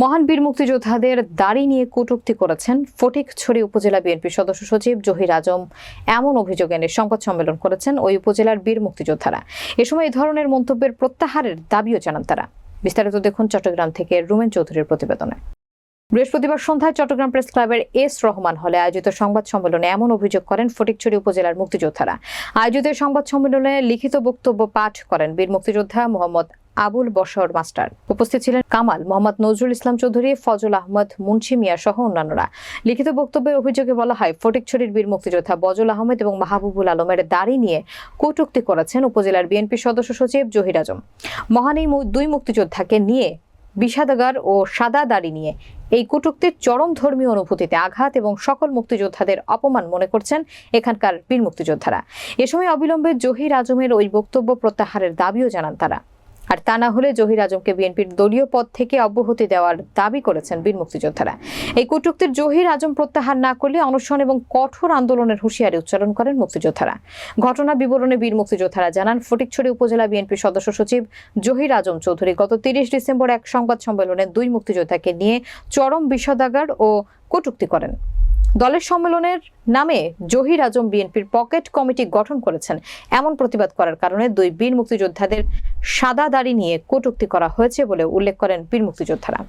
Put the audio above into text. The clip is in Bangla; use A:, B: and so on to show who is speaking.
A: মহান বীর মুক্তিযোদ্ধাদের দাড়ি নিয়ে কটূক্তি করেছেন ফটিকছড়ি উপজেলা বিএনপির সদস্য সচিব জহির আজম। এমন অভিযোগ এনে সংবাদ সম্মেলন করেছেন ওই উপজেলার বীর মুক্তিযোদ্ধারা। এ সময় এই ধরনের মন্তব্যের প্রত্যাহারের দাবিও জানান তারা। বিস্তারিত দেখুন চট্টগ্রাম থেকে রুমেন চৌধুরীর প্রতিবেদনে। বৃহস্পতিবার সন্ধ্যায় চট্টগ্রাম প্রেস ক্লাবের এস রহমান হলে আয়োজিত সংবাদ সম্মেলনে এমন অভিযোগ করেন ফটিকছড়ি উপজেলার মুক্তিযোদ্ধারা। আয়োজিত সংবাদ সম্মেলনে লিখিত বক্তব্য পাঠ করেন বীর মুক্তিযোদ্ধা মোহাম্মদ আবুল বশর, মাস্টার। উপস্থিত ছিলেন কামাল, মোহাম্মদ নজরুল ইসলাম চৌধুরী, ফজল আহমদ, মুন্সি মিয়া সহ অন্যান্যরা। লিখিত বক্তব্যে অভিযোগে বলা হয়, ফটিকছড়ির বীর মুক্তিযোদ্ধা বজল আহমেদ এবং মাহবুবুল আলমের দাড়ি নিয়ে কটূক্তি করেছেন উপজেলার বিএনপি সদস্য সচিব জহির আজম। মহান এই দুই মুক্তিযোদ্ধাকে নিয়ে বিষাদাগার ও সাদা দাড়ি নিয়ে এই কটূক্তির চরম ধর্মীয় অনুভূতিতে আঘাত এবং সকল মুক্তিযোদ্ধাদের অপমান মনে করছেন এখানকার বীর মুক্তিযোদ্ধারা। এ সময় অবিলম্বে জহির আজমের ওই বক্তব্য প্রত্যাহারের দাবিও জানান তারা। আর তা না হলে জহির আজমকে বিএনপির দলীয় পদ থেকে অব্যাহতি দেওয়ার দাবি করেছেন বীর মুক্তিযোদ্ধারা। এই কটূক্তির জহির আজম প্রত্যাহার না করলে অনশন এবং কঠোর আন্দোলনের হুঁশিয়ারি উচ্চারণ করেন মুক্তিযোদ্ধারা। ঘটনা বিবরণে বীর মুক্তিযোদ্ধারা জানান, ফটিকছড়ি উপজেলা বিএনপির সদস্য সচিব জহির আজম চৌধুরী গত তিরিশ ডিসেম্বর এক সংবাদ সম্মেলনে দুই মুক্তিযোদ্ধাকে নিয়ে চরম বিষাদাগার ও কটূক্তি করেন। দলের সম্মেলনের নামে জহির আজম বিএনপির পকেট কমিটি গঠন করেছেন। এমন প্রতিবাদ করার কারণে দুই বীর মুক্তিযোদ্ধাদের সাদা দাড়ি নিয়ে কটুক্তি করা হয়েছে বলে উল্লেখ করেন বীর মুক্তিযোদ্ধারা।